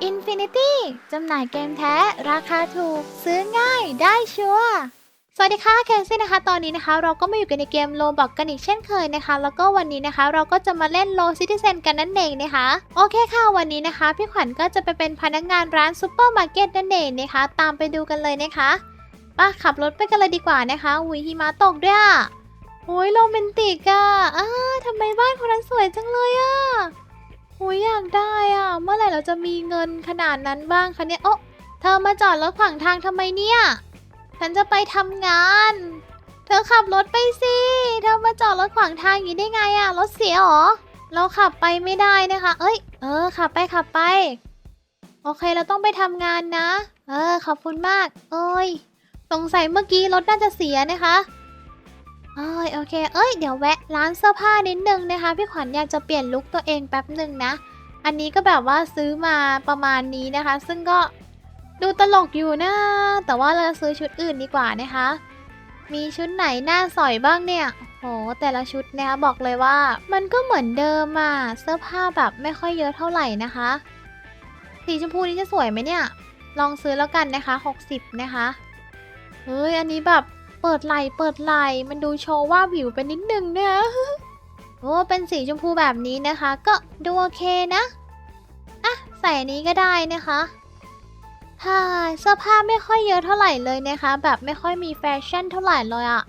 Infinity จำหน่ายเกมแท้ราคาถูก ซื้อง่ายได้ชัวร์สวัสดีค่ะแคนซี่นะคะ ตอนนี้นะคะ เราก็มาอยู่กันในเกมโลบอกกันอีกเช่นเคยนะคะ แล้วก็วันนี้นะคะ เราก็จะมาเล่นโลซิติเซนกันนั่นเองนะคะ โอเคค่ะ วันนี้นะคะ พี่ขวัญก็จะไปเป็นพนักงานร้านซูเปอร์มาร์เก็ตนั่นเองนะคะ ตามไปดูกันเลยนะคะป้าขับรถไปกันเลยดีกว่านะคะอุ้ยหิมะตกด้วยอะโอ้ยโรแมนติกอะอ้าทำไมบ้านคนนั้นสวยจังเลยอะ โอ้ยอยากได้อะ เมื่อไหร่เราจะมีเงินขนาดนั้นบ้างคะเนี่ยโอ้เธอมาจอดรถขวางทางทำไมเนี่ย ฉันจะไปทำงาน เธอขับรถไปสิเธอมาจอดรถขวางทางอย่างนี้ได้ไงอะรถเสียหรอเราขับไปไม่ได้นะคะ เอ้ย เออ ขับไปขับไป โอเค เราต้องไปทำงานนะ เออ ขอบคุณมาก เอ้ย สงสัยเมื่อกี้รถน่าจะเสียนะคะ เอ้ยโอเค เอ้ย เดี๋ยวแวะร้านเสื้อผ้านิดนึงนะคะ พี่ขวัญอยากจะเปลี่ยนลุคตัวเองแป๊บหนึ่งนะ อันนี้ก็แบบว่าซื้อมาประมาณนี้นะคะ ซึ่งก็ดูตลกอยู่นะ แต่ว่าเราซื้อชุดอื่นดีกว่านะคะ มีชุดไหนหน้าสอยบ้างเนี่ย โห แต่ละชุดนะคะบอกเลยว่า มันก็เหมือนเดิมอะเสื้อผ้าแบบไม่ค่อยเยอะเท่าไหร่นะคะ สีชมพูนี้จะสวยไหมเนี่ย ลองซื้อแล้วกันนะคะ 60 นะคะ เฮ้ย อันนี้แบบ เปิดไหลเปิดไหลมันดูโชว์ว่าวิวไปนิดนึงนะโอ้เป็นสีชมพูแบบนี้นะคะ ก็ดูโอเคนะอะใส่นี้ก็ได้นะคะฮ่าเสื้อผ้าไม่ค่อยเยอะเท่าไหร่เลยนะคะ แบบไม่ค่อยมีแฟชั่นเท่าไหร่เลยอะ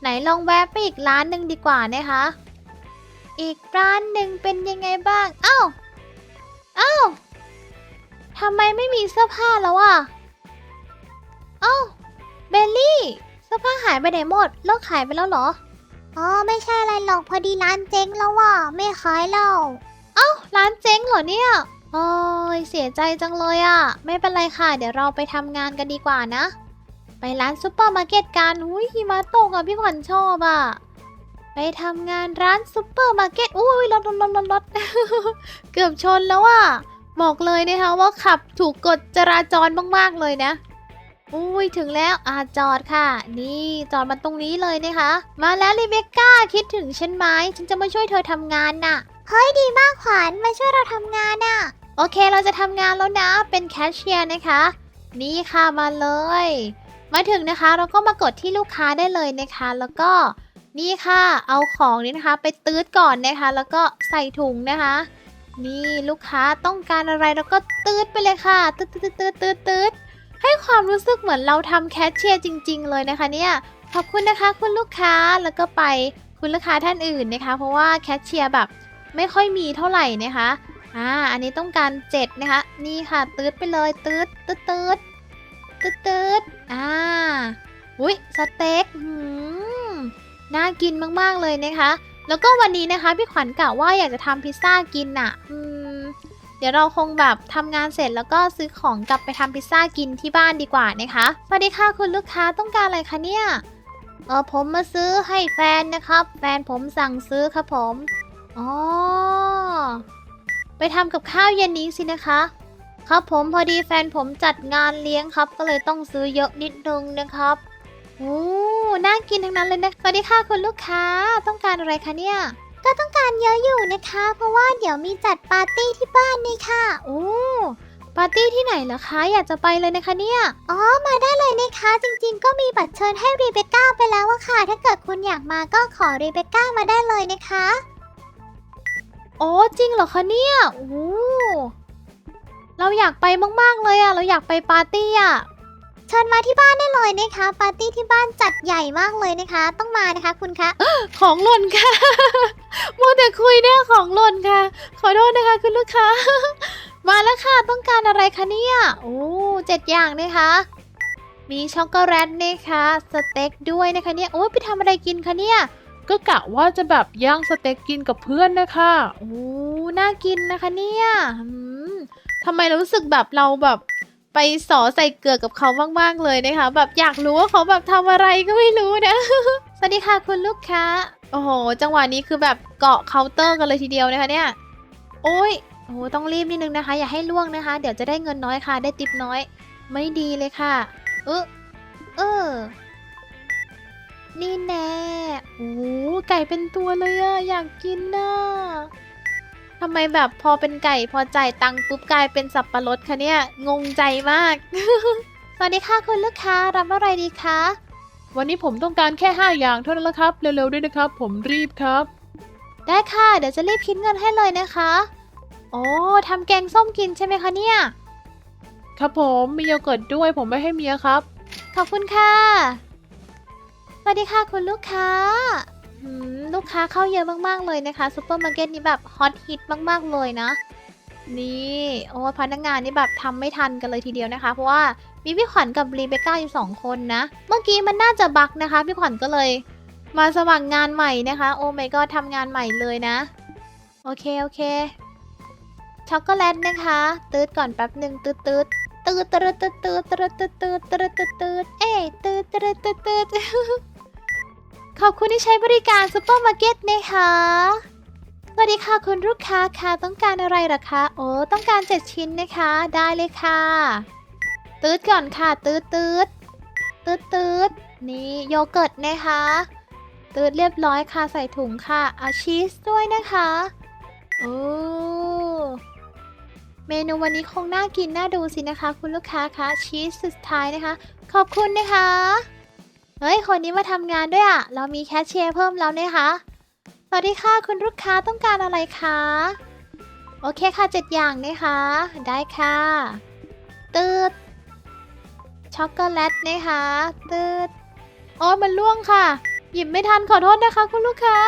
ไหนลองแวะไปอีกร้านหนึ่งดีกว่านะคะ อีกร้านหนึ่งเป็นยังไงบ้างเอ้าเอ้าทำไมไม่มีเสื้อผ้าแล้วอะเอ้าเบลลี่ สื้อผ้าหายไปไหนหมดเลิกขายไปแล้วเหรอ อ๋อไม่ใช่อะไรหรอกพอดีร้านเจ๊งแล้วว่ะไม่ขายแล้วเอ้าร้านเจ๊งเหรอเนี่ยโอ้ยเสียใจจังเลยอะ่ะไม่เป็นไรค่ะ เดี๋ยวเราไปทำงานกันดีกว่านะ ไปร้านซูเปอร์มาร์เก็ตกันอุ้ยหิมะตกอะพี่ขวัญชอบอะไปทำงานร้านซูเปอร์มาร์เก็ตอุ้ยรถรถรถรถเกือบชนแล้วอะบอกเลยนะคะว่าขับถูกกฎจราจรมากๆเลยนะ อุ้ยถึงแล้วอ่าจอดค่ะ นี่จอดมาตรงนี้เลยนะคะ มาแล้วรีเบคก้าคิดถึงฉันไหมฉันจะมาช่วยเธอทำงานน่ะ เฮ้ยดีมากขวัญมาช่วยเราทำงานอะ โอเคเราจะทำงานแล้วนะ เป็นแคชเชียร์นะคะ นี่ค่ะมาเลย มาถึงนะคะเราก็มากดที่ลูกค้าได้เลยนะคะ แล้วก็นี่ค่ะ เอาของนี้นะคะ ไปตืดก่อนนะคะ แล้วก็ใส่ถุงนะคะ นี่ลูกค้าต้องการอะไรเราก็ตืดไปเลยค่ะ ตืดตืดตืดตืดตืด ให้ความรู้สึกเหมือนเราทำแคชเชียร์จริง ๆ เลยนะคะเนี่ยขอบคุณนะคะคุณลูกค้าแล้วก็ไปคุณลูกค้าท่านอื่นนะคะ เพราะว่าแคชเชียร์แบบไม่ค่อยมีเท่าไหร่นะคะอ่าอันนี้ต้องการเจ็ดนะคะ นี่ค่ะตืดไปเลยตืดตืดตืดตืดตืดอ่าอุ้ยสเต็กหืมน่ากินมากๆเลยนะคะ แล้วก็วันนี้นะคะพี่ขวัญกะว่าอยากจะทำพิซซ่ากินน่ะอืม ดี๋ยวเราคงแบบทำงานเสร็จแล้วก็ซื้อของกลับไปทำพิซซ่ากินที่บ้านดีกว่านะคะ สวัสดีค่ะคุณลูกค้าต้องการอะไรคะเนี่ย เออผมมาซื้อให้แฟนนะครับ แฟนผมสั่งซื้อครับผม อ๋อ ไปทำกับข้าวเย็นนี้สินะคะ ครับผมพอดีแฟนผมจัดงานเลี้ยงครับ ก็เลยต้องซื้อเยอะนิดนึงนะครับโอ้น่ากินทั้งนั้นเลยนะ สวัสดีค่ะคุณลูกค้าต้องการอะไรคะเนี่ย ก็ต้องการเยอะอยู่นะคะ เพราะว่าเดี๋ยวมีจัดปาร์ตี้ที่บ้านนี่ค่ะโอ้ปาร์ตี้ที่ไหนเหรอคะ อยากจะไปเลยนะคะเนี่ย อ๋อ มาได้เลยนะคะ จริงๆ ก็มีบัตรเชิญให้รีเบคก้าไปแล้วอะค่ะ ถ้าเกิดคุณอยากมาก็ขอรีเบคก้ามาได้เลยนะคะ โอ้จริงเหรอคะเนี่ยโอ้เราอยากไปมากๆเลยอะเราอยากไปปาร์ตี้อะ ชิญมาที่บ้านได้เลยนะคะ ปาร์ตี้ที่บ้านจัดใหญ่มากเลยนะคะ ต้องมานะคะคุณคะ ของหล่นค่ะมัวแต่คุยเนี่ยของหล่นค่ะ ขอโทษนะคะคุณลูกค้า มาแล้วค่ะต้องการอะไรคะเนี่ยโอ้เจ็ดอย่างนะคะ มีช็อกโกแลตนะคะสเต็กด้วยนะคะเนี่ยโอ้ไปทำอะไรกินคะเนี่ยก็กะว่าจะแบบย่างสเต็กกินกับเพื่อนนะคะโอ้น่ากินนะคะเนี่ยทำไมเรารู้สึกแบบเราแบบ ไปสอใส่เกลือกับเขามากๆเลยนะคะ แบบอยากรู้ว่าเขาแบบทำอะไรก็ไม่รู้นะ สวัสดีค่ะคุณลูกค้า โอ้โห จังหวะนี้คือแบบเกาะเคาน์เตอร์กันเลยทีเดียวนะคะเนี่ย โอ้ยโอ้โหต้องรีบนิดนึงนะคะ อย่าให้ล่วงนะคะ เดี๋ยวจะได้เงินน้อยค่ะ ได้ติปน้อย ไม่ดีเลยค่ะ เออเออนี่แน่โอ้ไก่เป็นตัวเลยอะอยากกินน่ะำไมแบบพอเป็นไก่พอจ่ายตังค์ปุ๊บกลายเป็นสับปะรดคะเนี่ย งงใจมาก สวัสดีค่ะคุณลูกค้ารับอะไรดีคะ วันนี้ผมต้องการแค่ 5 อย่างเท่านั้นละครับ เร็วๆด้วยนะครับ ผมรีบครับ ได้ค่ะ เดี๋ยวจะรีบคิดเงินให้เลยนะคะ โอ้ทำแกงส้มกินใช่ไหมคะเนี่ย ครับผมมีโยเกิร์ตด้วยผมไม่ให้เมียครับ ขอบคุณค่ะ สวัสดีค่ะคุณลูกค้า หืมลูกค้าเข้าเยอะมากๆเลยนะคะซูเปอร์มาร์เก็ตนี้แบบฮอตฮิตมากๆเลยนะ นี่โอ้พนักงานนี่แบบทำไม่ทันกันเลยทีเดียวนะคะ เพราะว่ามีพี่ขวัญกับรีเบคก้าอยู่สองคนนะ เมื่อกี้มันน่าจะบักนะคะ พี่ขวัญก็เลย มาสมัครงานใหม่นะคะ โอ้ไม่ก็ทำงานใหม่เลยนะ โอเคโอเคช็อกโกแลตนะคะ ตืดก่อนแป๊บหนึ่งตืดตืดตืดตืดตืดตืดตืดตืดตืดตืดตืดเอ้ยตืดตืดตืดตืด ขอบคุณที่ใช้บริการซูเปอร์มาร์เก็ตนะคะสวัสดีค่ะคุณลูกค้าค่ะต้องการอะไรหรอคะโอ้ต้องการ 7 ชิ้นนะคะ ได้เลยค่ะ ตืดก่อนค่ะ ตืดตืดตืดตืดนี่โยเกิร์ตนะคะ ตืดเรียบร้อยค่ะใส่ถุงค่ะอาชีสด้วยนะคะโอ้เมนูวันนี้คงน่ากินน่าดูสินะคะ คุณลูกค้าคะชีสสุดท้ายนะคะ ขอบคุณนะคะ เฮ้ย คนนี้มาทำงานด้วยอะ่ะเรามีแคชเชียร์เพิ่มแล้วนะคะ สวัสดีค่ะคุณลูกค้าต้องการอะไรคะ โอเคค่ะเจ็ดอย่างนะคะ ได้ค่ะ ตืด ช็อกโกแลตนะคะ ตืดโอ้ยมันล่วงค่ะ หยิบไม่ทันขอโทษนะคะ คุณลูกค้า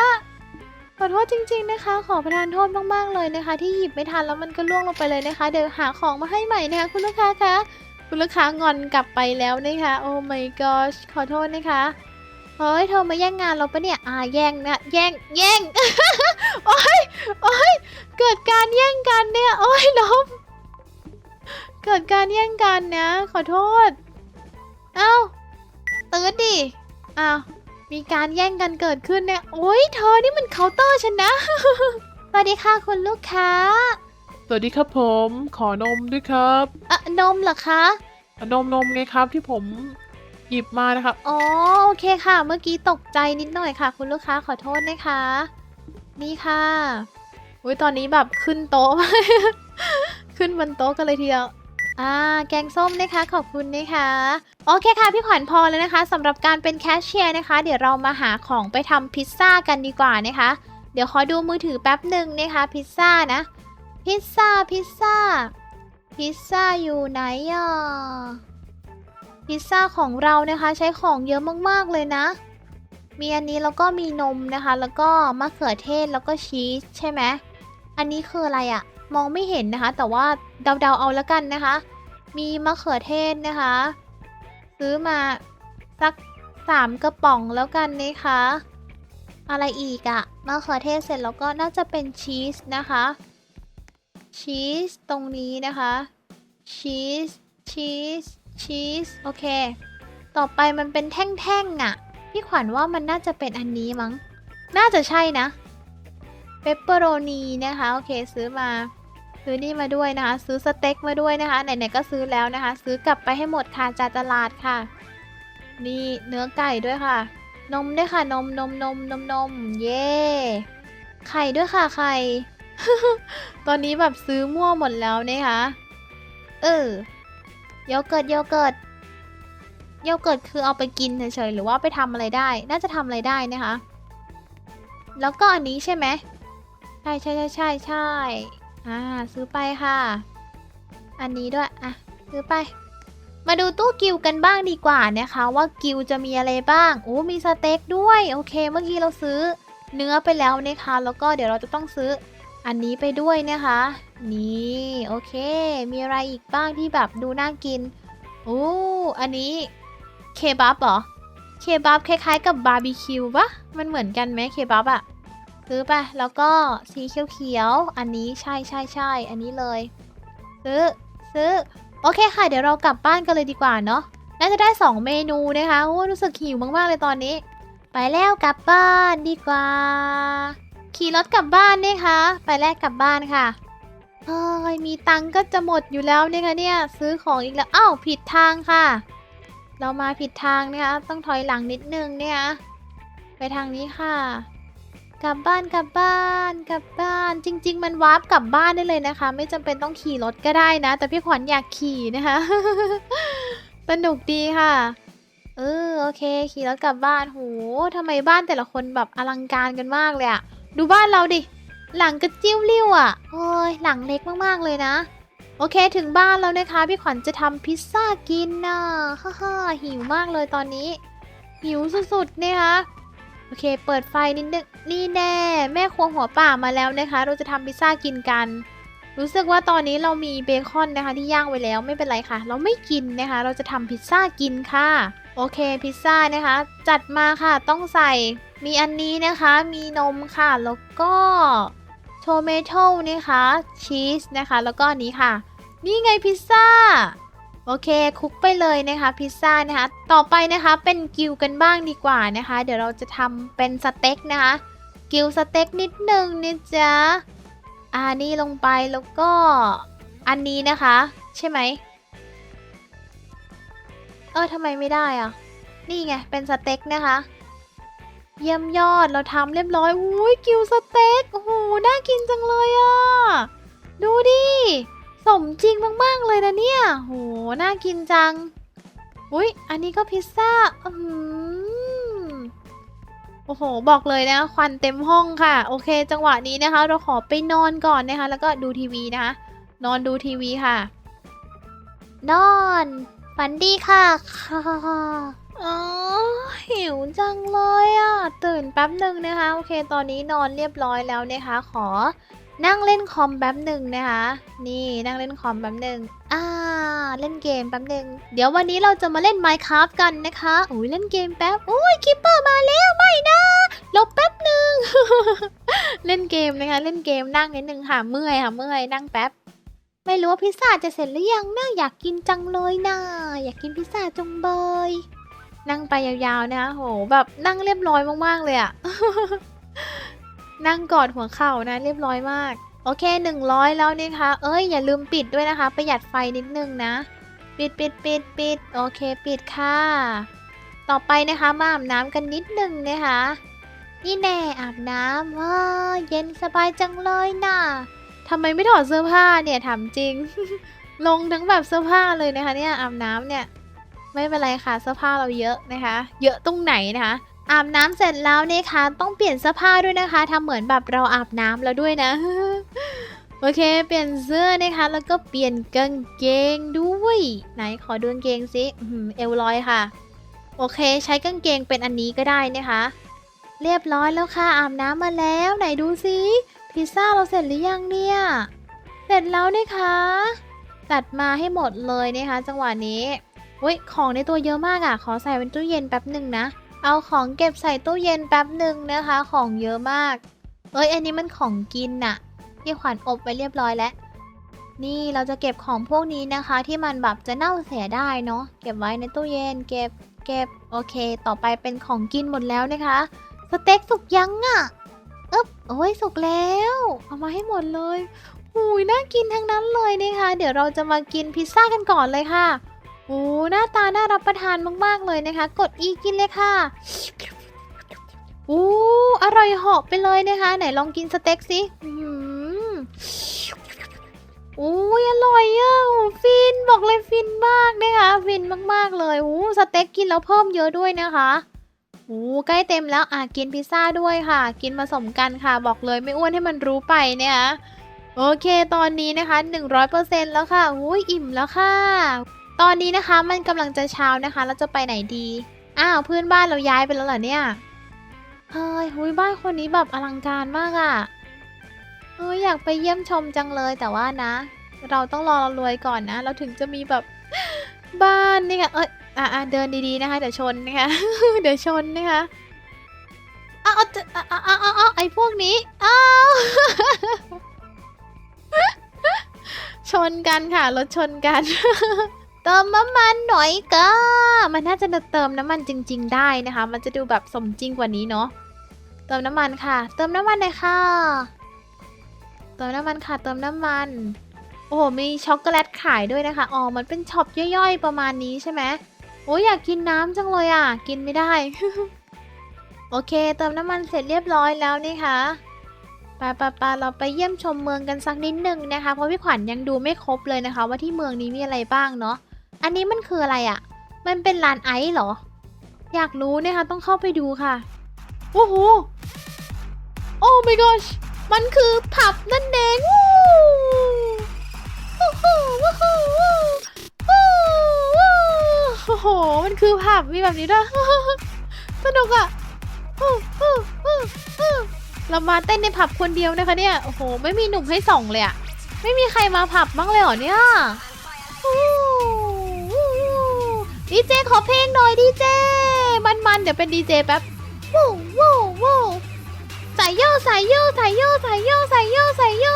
ขอโทษจริง ๆนะคะ ขอประทานโทษมากๆเลยนะคะ ที่หยิบไม่ทันแล้วมันก็ล่วงลงไปเลยนะคะ เดี๋ยวหาของมาให้ใหม่นะคะ คุณลูกค้าคะ คุณลูกค้างอนกลับไปแล้วนะคะโอ้ my gosh ขอโทษนะคะเฮ้ยเธอมาแย่งงานเราปะเนี่ยอ่าแย่งนะแย่งแย่งโอ้ยโอ้ยเกิดการแย่งกันเนี่ยโอ้ยล้มเกิดการแย่งกันนะขอโทษเอ้าตื่นดิอ้าวมีการแย่งกันเกิดขึ้นเนี่ยโอ้ยเธอนี่มันเคาน์เตอร์ฉันนะสวัสดีค่ะคุณลูกค้า สวัสดีครับผม ขอนมด้วยครับเอะนมเหรอคะอะนมนมไงครับที่ผมหยิบมานะครับ อ๋อโอเคค่ะ เมื่อกี้ตกใจนิดหน่อยค่ะ คุณลูกค้าขอโทษนะคะ นี่ค่ะอุ้ยตอนนี้แบบขึ้นโต๊ะขึ้นบนโต๊ะกันเลยทีเดียวอ่าแกงส้มนะคะขอบคุณนะคะโอเคค่ะพี่ขวัญพอแล้วนะคะสำหรับการเป็นแคชเชียร์นะคะ เดี๋ยวเรามาหาของไปทำพิซซ่ากันดีกว่านะคะ เดี๋ยวขอดูมือถือแป๊บหนึ่งนะคะพิซซ่านะ พิซซ่า พิซซ่า พิซซ่าอยู่ไหนอะ พิซซ่าของเรานะคะใช้ของเยอะมากๆเลยนะ มีอันนี้แล้วก็มีนมนะคะ แล้วก็มะเขือเทศแล้วก็ชีสใช่ไหม อันนี้คืออะไรอะมองไม่เห็นนะคะ แต่ว่าเดาๆเอาแล้วกันนะคะ มีมะเขือเทศนะคะ ซื้อมาสักสามกระป๋องแล้วกันนะคะอะไรอีกอะมะเขือเทศเสร็จแล้วก็น่าจะเป็นชีสนะคะ ชีสตรงนี้นะคะชีสชีสชีสโอเค ต่อไปมันเป็นแท่งๆอะพี่ขวัญว่ามันน่าจะเป็นอันนี้มั้ง น่าจะใช่นะเปปเปอโรนีนะคะ โอเคซื้อมาซื้อนี่มาด้วยนะคะ ซื้อสเต็กมาด้วยนะคะ ไหนๆก็ซื้อแล้วนะคะ ซื้อกลับไปให้หมดค่ะจากตลาดค่ะ นี่เนื้อไก่ด้วยค่ะ นมด้วยค่ะ นมนมนมนมนมเย่ไข่ด้วยค่ะไข่ ตอนนี้แบบซื้อมั่วหมดแล้วนะคะ เออโยเกิร์ตโยเกิร์ตโยเกิร์ตคือเอาไปกินเฉยๆหรือว่าไปทำอะไรได้ น่าจะทำอะไรได้นะคะ แล้วก็อันนี้ใช่ไหมใช่ใช่ใช่ใช่ใช่อ่าซื้อไปค่ะ อันนี้ด้วยอะซื้อไป มาดูตู้กิวกันบ้างดีกว่านะคะ ว่ากิวจะมีอะไรบ้างโอ้มีสเต็กด้วย โอเค เมื่อกี้เราซื้อเนื้อไปแล้วนะคะ แล้วก็เดี๋ยวเราจะต้องซื้อ อันนี้ไปด้วยนะคะ นี่โอเค มีอะไรอีกบ้างที่แบบดูน่ากินโอ้อันนี้เคบับเหรอ เคบับคล้ายๆกับบาร์บีคิวปะมันเหมือนกันไหมเคบับอะซื้อไปแล้วก็สีเขียวๆ อันนี้ใช่ใช่ใช่อันนี้เลย ซื้อซื้อ โอเคค่ะ เดี๋ยวเรากลับบ้านกันเลยดีกว่าเนาะ น่าจะได้ 2 เมนูนะคะโอ้รู้สึกหิวมากๆเลยตอนนี้ ไปแล้วกลับบ้านดีกว่า ขี่รถกลับบ้านเนะคะ ไปแรกกลับบ้านค่ะเฮ้ยมีตังก็จะหมดอยู่แล้วเนี่ยค่ะเนี่ย ซื้อของอีกแล้วอ้าวผิดทางค่ะ เรามาผิดทางเนะคะต้องถอยหลังนิดนึงเนี่ยไปทางนี้ค่ะ กลับบ้านกลับบ้านกลับบ้าน จริง ๆ มันวาร์ปกลับบ้านได้เลยนะคะ ไม่จำเป็นต้องขี่รถก็ได้นะ แต่พี่ขวัญอยากขี่นะคะ สนุกดีค่ะเออโอเค ขี่รถกลับบ้านโหทำไมบ้านแต่ละคนแบบอลังการกันมากเลยอะ ดูบ้านเราดิ หลังกระจิ้วริ้วอะโอ้ยหลังเล็กมากๆเลยนะ โอเคถึงบ้านแล้วนะคะ พี่ขวัญจะทำพิซซ่ากินนะฮ่าฮ่าหิวมากเลยตอนนี้ หิวสุดๆนะคะโอเค เปิดไฟนิดนึงนี่แน่ แม่ครัวหัวป่ามาแล้วนะคะ เราจะทำพิซซ่ากินกัน รู้สึกว่าตอนนี้เรามีเบคอนนะคะ ที่ย่างไว้แล้วไม่เป็นไรค่ะ เราไม่กินนะคะ เราจะทำพิซซ่ากินค่ะ โอเคพิซซ่านะคะ จัดมาค่ะต้องใส่ มีอันนี้นะคะ มีนมค่ะ แล้วก็โทเมโต้นะคะชีสนะคะ แล้วก็อันนี้ค่ะ นี่ไงพิซซ่า โอเคคุกไปเลยนะคะพิซซ่านะคะ ต่อไปนะคะเป็นกิวกันบ้างดีกว่านะคะ เดี๋ยวเราจะทำเป็นสเต็กนะคะ กิวสเต็กนิดนึงนะจ๊ะอ่านี่ลงไปแล้วก็อันนี้นะคะ ใช่ไหมเออทำไมไม่ได้อะนี่ไงเป็นสเต็กนะคะ เยี่ยมยอดเราทำเรียบร้อยอุ้ยกิวสเต็กโอ้โหน่ากินจังเลยอะ ดูดิ สมจริงมากๆเลยนะเนี่ยโหน่ากินจัง อุ้ยอันนี้ก็พิซซ่าอืมโอ้โห บอกเลยนะ ควันเต็มห้องค่ะ โอเค จังหวะนี้นะคะ เราขอไปนอนก่อนนะคะ แล้วก็ดูทีวีนะคะนอนดูทีวีค่ะ นอน ฝันดีค่ะค่ะ อ๋อหิวจังเลยอะ ตื่นแป๊บหนึ่งนะคะ โอเค ตอนนี้นอนเรียบร้อยแล้วนะคะ ขอนั่งเล่นคอมแป๊บหนึ่งนะคะ นี่นั่งเล่นคอมแป๊บหนึ่งอ่า เล่นเกมแป๊บหนึ่งเดี๋ยววันนี้เราจะมาเล่น Minecraft กันนะคะอุ้ยเล่นเกมแป๊บอุ้ยคิปเปอร์มาแล้วไม่นะลบแป๊บหนึ่งเล่นเกมนะคะ เล่นเกมนั่งนิดนึงค่ะเมื่อยค่ะเมื่อยนั่งแป๊บไม่รู้ว่าพิซซ่าจะเสร็จหรือยังนะอยากกินจังเลยนะอยากกินพิซซ่าจงเบย นั่งไปยาวๆนะคะโหแบบนั่งเรียบร้อยมากๆเลยอะนั่งกอดหัวเข่านะเรียบร้อยมาก โอเค 100 แล้วนี่คะ เอ้ยอย่าลืมปิดด้วยนะคะ ประหยัดไฟนิดนึงนะ ปิดปิดปิดปิดโอเค ปิดค่ะ ต่อไปนะคะมาอาบน้ำกันนิดนึงนะคะ นี่แน่อาบน้ำว้าเย็นสบายจังเลยนะ่ะทำไมไม่ถอดเสื้อผ้าเนี่ยถามจริง ลงทั้งแบบเสื้อผ้าเลยนะคะเนี่ยอาบน้ำเนี่ย ไม่เป็นไรค่ะเสื้อผ้าเราเยอะนะคะ เยอะตรงไหนนะคะ อาบน้ำเสร็จแล้วนะคะต้องเปลี่ยนเสื้อผ้าด้วยนะคะทำเหมือนแบบเราอาบน้ำแล้วด้วยนะโอเค เปลี่ยนเสื้อนะคะ แล้วก็เปลี่ยนกางเกงด้วย ไหนขอดูกางเกงสิเอวลอยค่ะ โอเค ใช้กางเกงเป็นอันนี้ก็ได้นะคะ เรียบร้อยแล้วค่ะอาบน้ำมาแล้ว ไหนดูสิพิซซ่าเราเสร็จหรือยังเนี่ย เสร็จแล้วนะคะจัดมาให้หมดเลยนะคะ จังหวะนี้ อุ้ยของในตัวเยอะมากอะ่ะ ขอใส่เป็นตู้เย็นแป๊บหนึ่งนะ เอาของเก็บใส่ตู้เย็นแป๊บหนึ่งนะคะ ของเยอะมาก เอ้ย อันนี้มันของกินน่ะ ที่ขวัญอบไว้เรียบร้อยแล้ว นี่เราจะเก็บของพวกนี้นะคะ ที่มันแบบจะเน่าเสียได้เนาะ เก็บไว้ในตู้เย็น เก็บ เก็บ โอเค ต่อไปเป็นของกินหมดแล้วนะคะ สเต็กสุกยังอะ่ะอึ๊บโอ้ยสุกแล้ว เอามาให้หมดเลยหูยน่ากินทั้งนั้นเลยนะคะ เดี๋ยวเราจะมากินพิซซ่ากันก่อนเลยค่ะ โอ้หน้าตาน่ารับประทานมากๆเลยนะคะ กดอีกินเลยค่ะอู้อร่อยเหาะไปเลยนะคะ ไหนลองกินสเต็กสิอู้ยอร่อยอะฟินบอกเลยฟินมากนะคะฟินมากๆเลยอู้สเต็กกินแล้วเพิ่มเยอะด้วยนะคะอู้ใกล้เต็มแล้วอะกินพิซซ่าด้วยค่ะ กินผสมกันค่ะ บอกเลยไม่อ้วนให้มันรู้ไปเนี่ยโอเคตอนนี้นะคะ 100%แล้วค่ะอู้ยอิ่มแล้วค่ะ ตอนนี้นะคะมันกำลังจะเช้านะคะเราจะไปไหนดี อ้าวเพื่อนบ้านเราย้ายไปแล้วเหรอเนี่ย เฮ้ยหุยบ้านคนนี้แบบอลังการมากอะ่ะเอยอยากไปเยี่ยมชมจังเลยแต่ว่านะ เราต้องรอเรารวยก่อนนะ เราถึงจะมีแบบบ้านนี่ค่ะเอ้ยอะเดินดีๆนะคะเดี๋ยวชนนะคะเดี๋ยวชนนะคะอ้าวอ้าวอ้าวอ้าวไอ้พวกนี้อ้าวชนกันค่ะรถชนกัน เติมน้ำมันหน่อยก็มันน่าจะเติมน้ำมันจริง ๆ ได้นะคะ มันจะดูแบบสมจริงกว่านี้เนาะเติมน้ำมันค่ะ เติมน้ำมันเลยค่ะ เติมน้ำมันค่ะ เติมน้ำมัน โอ้โหมีช็อกโกแลตขายด้วยนะคะอ๋อมันเป็นช็อปย่อยๆ ประมาณนี้ใช่ไหมโอ้ยอยากกินน้ำจังเลยอะ กินไม่ได้ โอเค เติมน้ำมันเสร็จเรียบร้อยแล้วนี่คะปาปาปาเราไปเยี่ยมชมเมืองกันสักนิดหนึ่งนะคะ เพราะพี่ขวัญยังดูไม่ครบเลยนะคะ ว่าที่เมืองนี้มีอะไรบ้างเนาะ อันนี้มันคืออะไรอะ่ะ มันเป็นลานไอซ์เหรอ อยากรู้นะคะต้องเข้าไปดูค่ะ โอ้โห โอ้ my gosh มันคือผับนั่นเองวู้วู้ฮู้วู้ฮู้วู้วู้วู้โอ้โห มันคือผับมีแบบนี้ด้วยสนุกอะฮู้ฮู้ฮู้ฮู้เรามาเต้นในผับคนเดียวนะคะเนี่ย โอ้โห ไม่มีหนุ่มให้ส่องเลยอะไม่มีใครมาผับบ้างเลยเหรอเนี่ยฮู้วู้วู้ ดีเจขอเพลงหน่อยดีเจ มันๆเดี๋ยวเป็นดีเจแป๊บวู้วู้วู้ใส่ย่ใส่ย่ใส่ย่ใส่ย่ใส่ย่ใส่ย่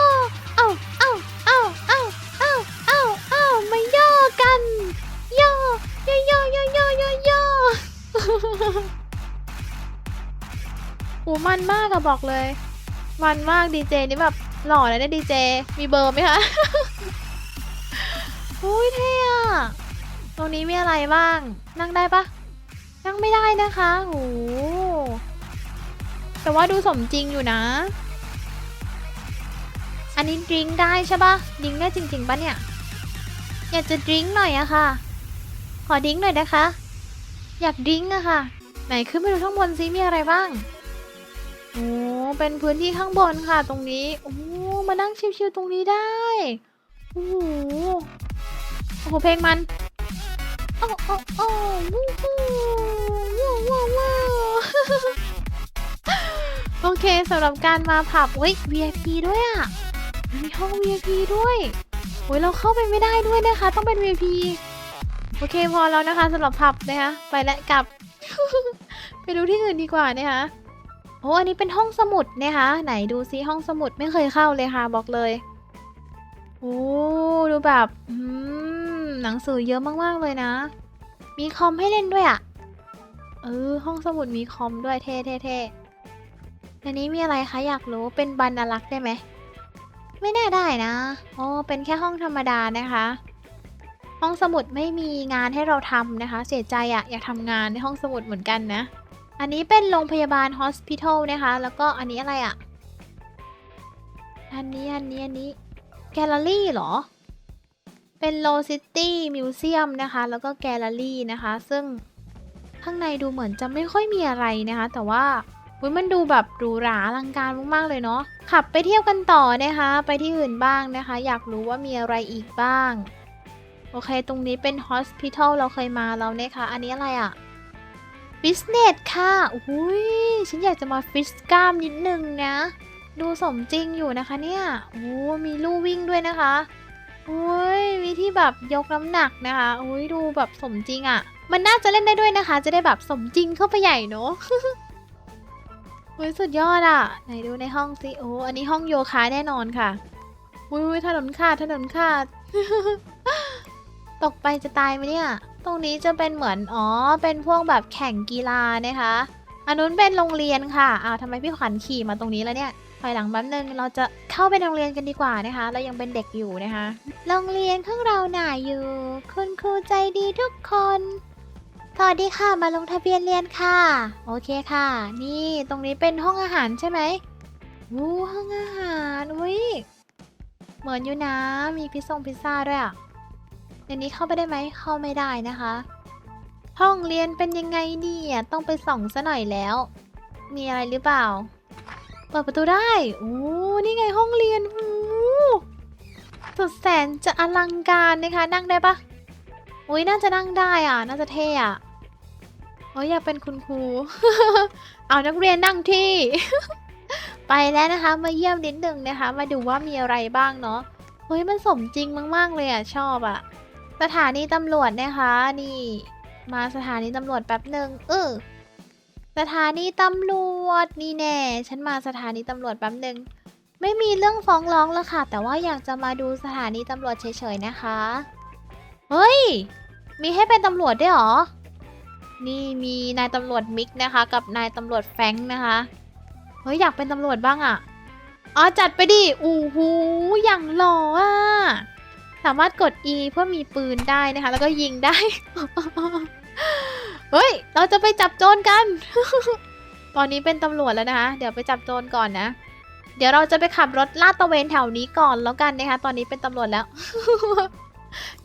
เอ้าเอ้าเอ้าเอ้าเอ้าเอ้าเอ้ามาโย่กันย่อย่อย่อย่อย่อย่อย่โอ้มันมากอะบอกเลย มันมากดีเจนี่แบบหล่อเลยเนี่ยดีเจ มีเบอร์ไหมคะ อุ้ยเท่อะ ตรงนี้มีอะไรบ้าง นั่งได้ปะนั่งไม่ได้นะคะโหแต่ว่าดูสมจริงอยู่นะ อันนี้ดริงได้ใช่ปะดริงได้จริงๆปะเนี่ย อยากจะดริงหน่อยอะค่ะ ขอดริงหน่อยนะคะ อยากดริงอะค่ะ ไหนขึ้นไปดูข้างบนซิมีอะไรบ้างโอ้เป็นพื้นที่ข้างบนค่ะ ตรงนี้ โอ้ มานั่งชิวๆตรงนี้ได้ โอ้โห โอ้โห เพลงมัน โอ้โอ้โอ้วู้ฮู้ว้าวว้วว้โอเคสำหรับการมาผับเว้ย VIP ด้วยอะมีห้อง VIP ด้วยโอ้ยเราเข้าไปไม่ได้ด้วยนะคะ ต้องเป็น VIP โอเคพอแล้วนะคะสำหรับผับนะคะ ไปและกลับ ไปดูที่อื่นดีกว่านะคะโอ้อันนี้เป็นห้องสมุดนะคะ ไหนดูซิห้องสมุดไม่เคยเข้าเลยค่ะบอกเลย โอ้ดูแบบอืม หนังสือเยอะมากๆเลยนะ มีคอมให้เล่นด้วยอะ่ะ เออ ห้องสมุดมีคอมด้วยเท่เท่เท่อันนี้มีอะไรคะอยากรู้ เป็นบรรลักษ์ได้ไหม ไม่น่าได้นะอ๋อเป็นแค่ห้องธรรมดานะคะ ห้องสมุดไม่มีงานให้เราทำนะคะ เสียใจอะอยากทำงานในห้องสมุดเหมือนกันนะ อันนี้เป็นโรงพยาบาล hospital นะคะ แล้วก็อันนี้อะไรอะ อันนี้อันนี้อันนี้แกลเลอรี่เหรอ เป็นโลซิตี้มิวเซียมนะคะ แล้วก็แกลเลอรี่นะคะ ซึ่งข้างในดูเหมือนจะไม่ค่อยมีอะไรนะคะ แต่ว่าอุ๊ยมันดูแบบหรูหราอลังการมาก ๆ เลยเนาะ ขับไปเที่ยวกันต่อนะคะ ไปที่อื่นบ้างนะคะ อยากรู้ว่ามีอะไรอีกบ้าง โอเค ตรงนี้เป็น hospital เราเคยมาแล้วนะคะ อันนี้อะไรอะ business ค่ะอุ้ย ฉันอยากจะมาฟิสกล้ามนิดนึงนะ ดูสมจริงอยู่นะคะเนี่ย โอ้ มีลู่วิ่งด้วยนะคะ อ้ยมีที่แบบยกน้ำหนักนะคะโอ้ยดูแบบสมจริงอะ่ะ มันน่าจะเล่นได้ด้วยนะคะ จะได้แบบสมจริงเข้าไปใหญ่เนอะโอ้ยสุดยอดอะ่ะ ไหนดูในห้องสิโอ้อันนี้ห้องโยคะแน่นอนค่ะอุ้ยถนนขาดถนนขาดตกไปจะตายไหมเนี่ย ตรงนี้จะเป็นเหมือนอ๋อเป็นพวกแบบแข่งกีฬานะคะอันนู้นเป็นโรงเรียนค่ะอ้าวทำไมพี่ขวัญขี่มาตรงนี้แล้วเนี่ย ถอยหลังแป๊บนึงเราจะเข้าไปโรงเรียนกันดีกว่านะคะ เรายังเป็นเด็กอยู่นะคะ โรงเรียนของเราหน่าอยู่ คุณครูใจดีทุกคนสวัสดีค่ะมาลงทะเบียนเรียนค่ะ โอเคค่ะ นี่ตรงนี้เป็นห้องอาหารใช่ไหมวู้ห้องอาหารอุ้ยเหมือนอยู่นะ มีพิซซ่งพิซซ่าด้วยอะในนี้เข้าไปได้ไหมเข้าไม่ได้นะคะ ห้องเรียนเป็นยังไงเนี่ยต้องไปส่องซะหน่อยแล้ว มีอะไรหรือเปล่า เปิดประตูได้ โอ้ นี่ไงห้องเรียนโอ้สุดแสนจะอลังการนะคะ นั่งได้ปะอุ้ยน่าจะนั่งได้อะ น่าจะเท่อะโอ้ยอยากเป็นคุณครู เอานักเรียนนั่งที่ ไปแล้วนะคะ มาเยี่ยมนิดนึงนะคะ มาดูว่ามีอะไรบ้างเนาะ เฮ้ยมันสมจริงมาก ๆ เลยอะ ชอบอะ สถานีตำรวจนะคะ นี่ มาสถานีตำรวจแป๊บหนึ่งเออ สถานีตำรวจนี่แน่ ฉันมาสถานีตำรวจแป๊บหนึ่งไม่มีเรื่องฟ้องร้องแล้วค่ะ แต่ว่าอยากจะมาดูสถานีตำรวจเฉยๆนะคะ เฮ้ย มีให้เป็นตำรวจด้วยหรอ นี่มีนายตำรวจมิกนะคะ กับนายตำรวจแฟงนะคะ เฮ้ยอยากเป็นตำรวจบ้างอะอ๋อจัดไปดิอู้หูอย่างหล่ออะสามารถกด E เพื่อมีปืนได้นะคะ แล้วก็ยิงได้ เฮ้ย เราจะไปจับโจรกัน ตอนนี้เป็นตำรวจแล้วนะคะ เดี๋ยวไปจับโจรก่อนนะ เดี๋ยวเราจะไปขับรถลาดตระเวนแถวนี้ก่อนแล้วกันนะคะ ตอนนี้เป็นตำรวจแล้ว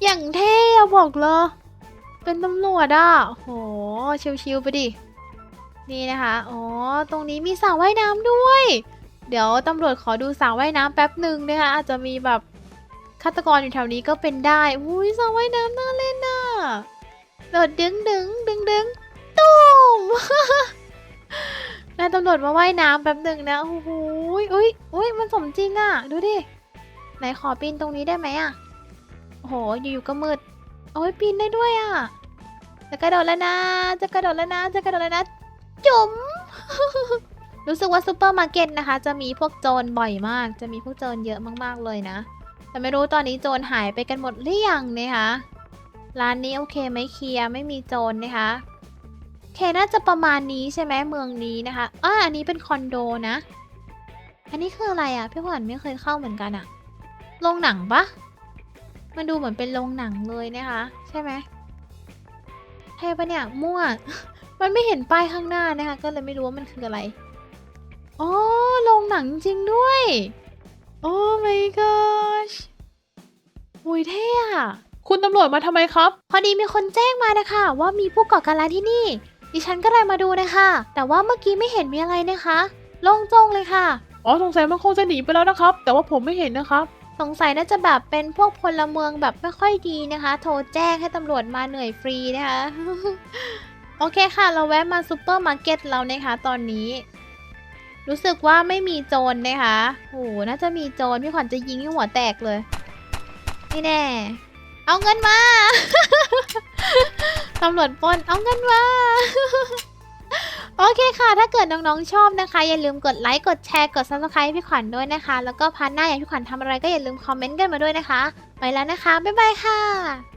อย่างเท่อะบอกเลยเป็นตำรวจอะโห ชิวๆไปดิ นี่นะคะ อ๋อ ตรงนี้มีสระว่ายน้ำด้วย เดี๋ยวตำรวจขอดูสระว่ายน้ำแป๊บหนึ่งนะคะ อาจจะมีแบบฆาตกรอยู่แถวนี้ก็เป็นได้ อุ้ยสระว่ายน้ำน่าเล่นน่ะ โดดดึงดึงดึงดึงตูมนายตำรวจมาว่ายน้ำแป๊บหนึ่งนะ โอ้โหอุ้ยอุ้ยมันสมจริงอะดูดิ ไหนขอปีนตรงนี้ได้ไหมอะโอ้โห อยู่ๆก็มืด โอ้ยปีนได้ด้วยอะจะกระโดดแล้วนะ จะกระโดดแล้วนะ จะกระโดดแล้วนะ จุ๋ม รู้สึกว่าซูเปอร์มาร์เก็ตนะคะ จะมีพวกโจรบ่อยมาก จะมีพวกโจรเยอะมากๆเลยนะ แต่ไม่รู้ตอนนี้โจรหายไปกันหมดหรือยังนะคะ ร้านนี้โอเคไหมเคลียร์ไม่มีโจรนะคะโอเคน่าจะประมาณนี้ใช่ไหมเมืองนี้นะคะอ่าอันนี้เป็นคอนโดนะ อันนี้คืออะไรอะ่ะพี่ขวัญไม่เคยเข้าเหมือนกันอะโรงหนังปะมันดูเหมือนเป็นโรงหนังเลยนะคะ ใช่ไหมใช่ปะเนี่ยมั่ว มันไม่เห็นป้ายข้างหน้านะคะ ก็เลยไม่รู้ว่ามันคืออะไรอ๋อโรงหนังจริงด้วย โอ้ my gosh อุ้ยเท่อะ คุณตำรวจมาทำไมครับ พอดีมีคนแจ้งมานะคะ ว่ามีผู้ก่อการร้ายที่นี่ ดิฉันก็เลยมาดูนะคะ แต่ว่าเมื่อกี้ไม่เห็นมีอะไรนะคะ โล่งโจ้งเลยค่ะ อ๋อสงสัยมันคงจะหนีไปแล้วนะครับ แต่ว่าผมไม่เห็นนะครับ สงสัยน่าจะแบบเป็นพวกพลเมืองแบบไม่ค่อยดีนะคะ โทรแจ้งให้ตำรวจมาเหนื่อยฟรีนะคะ โอเคค่ะ เราแวะมาซูเปอร์มาร์เก็ตแล้วนะคะ ตอนนี้ รู้สึกว่าไม่มีโจรนะคะโอ้โหน่าจะมีโจรพี่ขวัญจะยิงให้หัวแตกเลยนี่แน่ เอาเงินมา ตำรวจปล้น เอาเงินมา โอเคค่ะ ถ้าเกิดน้องๆชอบนะคะ อย่าลืมกดไลค์ กดแชร์ กด subscribe พี่ขวัญด้วยนะคะ แล้วก็พาร์ทหน้าอยากพี่ขวัญทำอะไรก็อย่าลืมคอมเมนต์กันมาด้วยนะคะ ไปแล้วนะคะ บ๊ายบายค่ะ